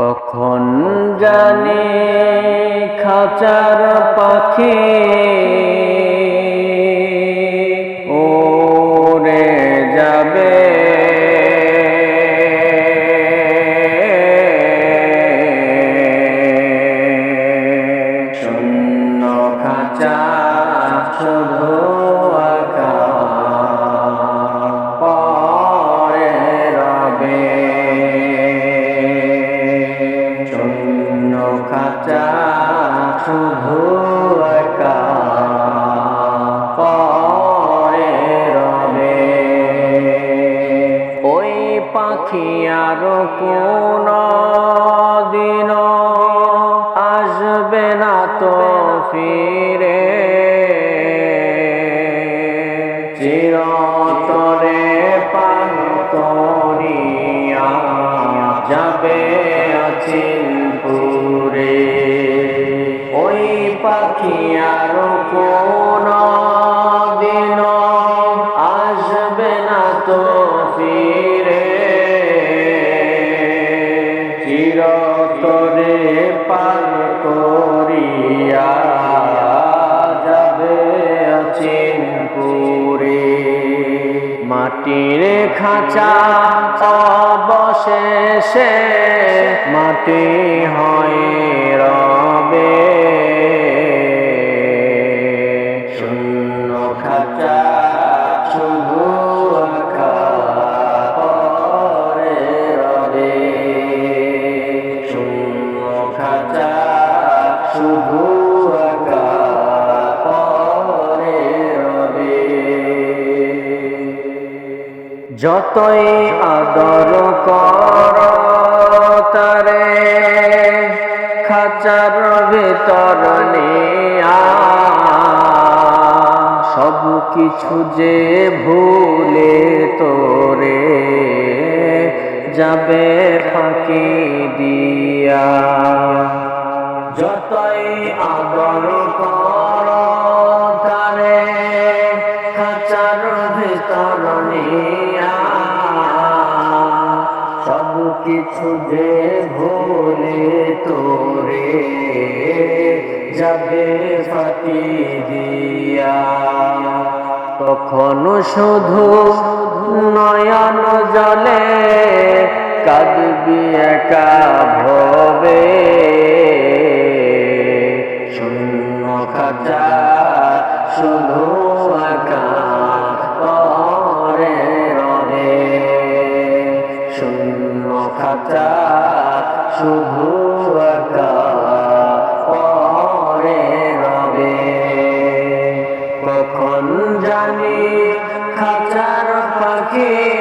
কখন জানি খাঁচার পাখি? ওরে যাবে। শূন্য খাঁচা শুধু পাখি আর কোন দিন আসবে না তো ফিরে। চিরতরে পান করিয়া যাবে অচিনপুরে ওই পাখি আর মাটির খাঁচা অবশেষে মাটি হয় রবে। শূন্য খাঁচা যতই আদর কর তারে খাঁচার ভিতর সব কিছু যে ভুলে তোরে যাবে ফাঁকি দিয়া। কিছু যে ভুলে তোরে যাবে ফাঁকি দিয়া। তখন শুধু নয়ন জলে কাঁদবি একা ভবে। শূন্য খাঁচা শুধু খাঁচা শুধু একা রবে। কখন জানি খাঁচার পাখি